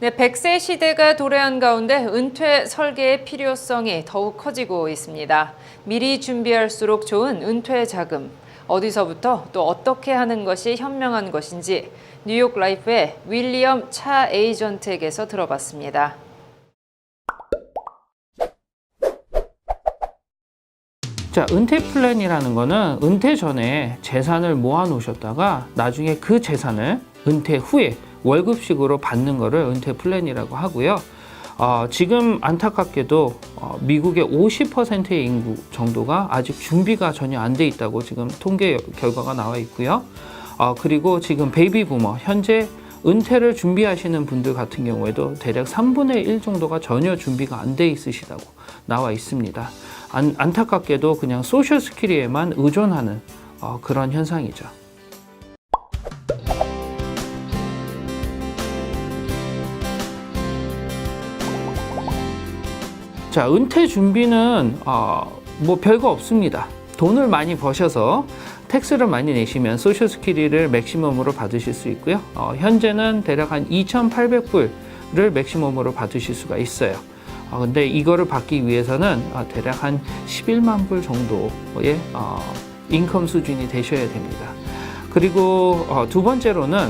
네, 100세 시대가 도래한 가운데 은퇴 설계의 필요성이 더욱 커지고 있습니다. 미리 준비할수록 좋은 은퇴 자금. 어디서부터 또 어떻게 하는 것이 현명한 것인지 뉴욕 라이프의 윌리엄 차 에이전트에게서 들어봤습니다. 자, 은퇴 플랜이라는 거는 은퇴 전에 재산을 모아 놓으셨다가 나중에 그 재산을 은퇴 후에 월급식으로 받는 거를 은퇴 플랜이라고 하고요. 어, 지금 안타깝게도 어, 미국의 50%의 인구 정도가 아직 준비가 전혀 안 돼 있다고 지금 통계 결과가 나와 있고요. 어, 그리고 지금 베이비 부머 현재 은퇴를 준비하시는 분들 같은 경우에도 대략 3분의 1 정도가 전혀 준비가 안 돼 있으시다고 나와 있습니다. 안, 안타깝게도 그냥 소셜 스킬에만 의존하는 어, 그런 현상이죠. 자, 은퇴 준비는 어, 뭐 별거 없습니다. 돈을 많이 버셔서 텍스를 많이 내시면 소셜 스키리를 맥시멈으로 받으실 수 있고요. 어, 현재는 대략 한 2,800불을 맥시멈으로 받으실 수가 있어요. 어, 근데 이거를 받기 위해서는 어, 대략 한 11만 불 정도의 어, 인컴 수준이 되셔야 됩니다. 그리고 어, 두 번째로는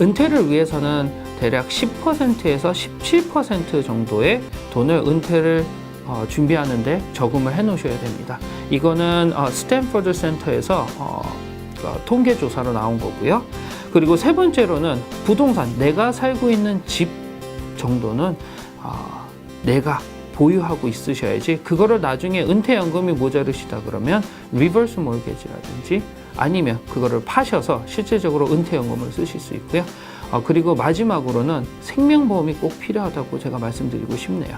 은퇴를 위해서는 대략 10%에서 17% 정도의 돈을 은퇴를 어, 준비하는데 저금을 해 놓으셔야 됩니다. 이거는 어, 스탠퍼드 센터에서 어, 어, 통계 조사로 나온 거고요. 그리고 세 번째로는 부동산, 내가 살고 있는 집 정도는 어, 내가 보유하고 있으셔야지 그거를 나중에 은퇴연금이 모자르시다 그러면 리버스 몰게지라든지 아니면 그거를 파셔서 실제적으로 은퇴연금을 쓰실 수 있고요. 어, 그리고 마지막으로는 생명보험이 꼭 필요하다고 제가 말씀드리고 싶네요.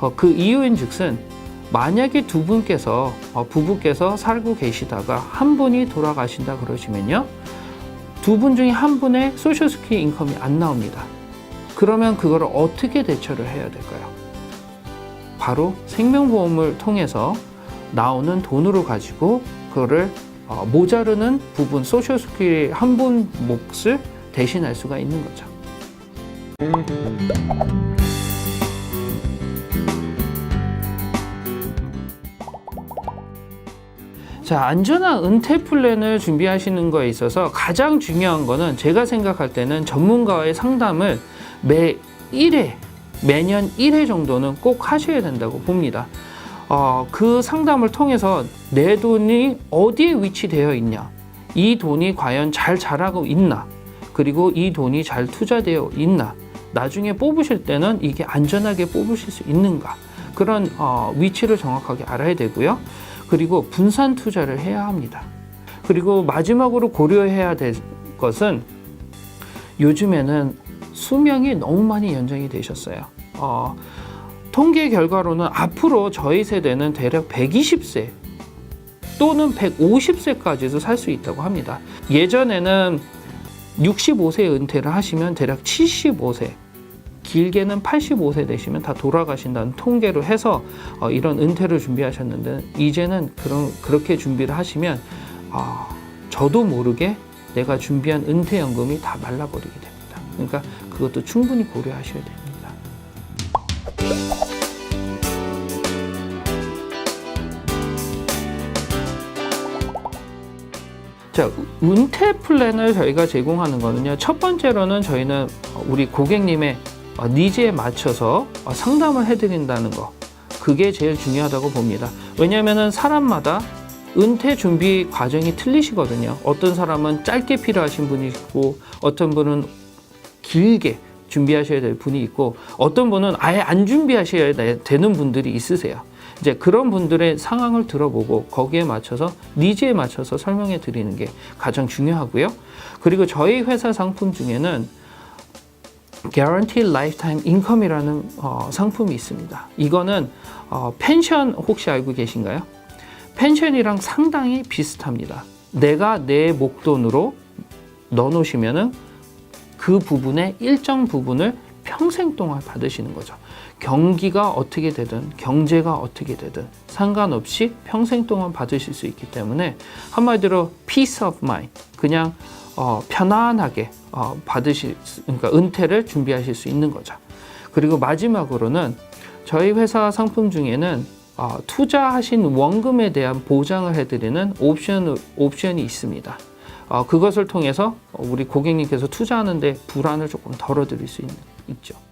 어, 그 이유인 즉슨 만약에 두 분께서 어, 부부께서 살고 계시다가 한 분이 돌아가신다 그러시면요. 두 분 중에 한 분의 소셜스키 인컴이 안 나옵니다. 그러면 그거를 어떻게 대처를 해야 될까요? 바로 생명보험을 통해서 나오는 돈으로 가지고 그거를 어, 모자르는 부분 소셜스키 한 분 몫을 대신할 수가 있는 거죠. 자, 안전한 은퇴 플랜을 준비하시는 거에 있어서 가장 중요한 거는 제가 생각할 때는 전문가와의 상담을 매 1회, 매년 1회 정도는 꼭 하셔야 된다고 봅니다. 어, 그 상담을 통해서 내 돈이 어디에 위치되어 있냐, 이 돈이 과연 잘 자라고 있나, 그리고 이 돈이 잘 투자되어 있나, 나중에 뽑으실 때는 이게 안전하게 뽑으실 수 있는가, 그런 어, 위치를 정확하게 알아야 되고요. 그리고 분산 투자를 해야 합니다. 그리고 마지막으로 고려해야 될 것은 요즘에는 수명이 너무 많이 연장이 되셨어요. 어, 통계 결과로는 앞으로 저희 세대는 대략 120세 또는 150세까지도 살 수 있다고 합니다. 예전에는 65세 은퇴를 하시면 대략 75세, 길게는 85세 되시면 다 돌아가신다는 통계로 해서 어, 이런 은퇴를 준비하셨는데 이제는 그런 그렇게 준비를 하시면 아, 저도 모르게 내가 준비한 은퇴연금이 다 말라버리게 됩니다. 그러니까 그것도 충분히 고려하셔야 됩니다. 자, 은퇴 플랜을 저희가 제공하는 거는요. 첫 번째로는 저희는 우리 고객님의 어, 니즈에 맞춰서 어, 상담을 해드린다는 거. 그게 제일 중요하다고 봅니다. 왜냐하면 사람마다 은퇴 준비 과정이 틀리시거든요. 어떤 사람은 짧게 필요하신 분이 있고, 어떤 분은 길게 준비하셔야 될 분이 있고, 어떤 분은 아예 안 준비하셔야 되- 되는 분들이 있으세요. 이제 그런 분들의 상황을 들어보고 거기에 맞춰서 니즈에 맞춰서 설명해 드리는 게 가장 중요하고요. 그리고 저희 회사 상품 중에는 Guaranteed Lifetime Income이라는 어, 상품이 있습니다. 이거는 어, 펜션 혹시 알고 계신가요? 펜션이랑 상당히 비슷합니다. 내가 내 목돈으로 넣어놓으시면은 그 부분의 일정 부분을 평생 동안 받으시는 거죠. 경기가 어떻게 되든 경제가 어떻게 되든 상관없이 평생 동안 받으실 수 있기 때문에 한마디로 peace of mind 그냥 어, 편안하게 어, 받으실 수, 그러니까 은퇴를 준비하실 수 있는 거죠. 그리고 마지막으로는 저희 회사 상품 중에는 어, 투자하신 원금에 대한 보장을 해드리는 옵션 옵션이 있습니다. 어, 그것을 통해서 우리 고객님께서 투자하는데 불안을 조금 덜어드릴 수 있는, 있죠.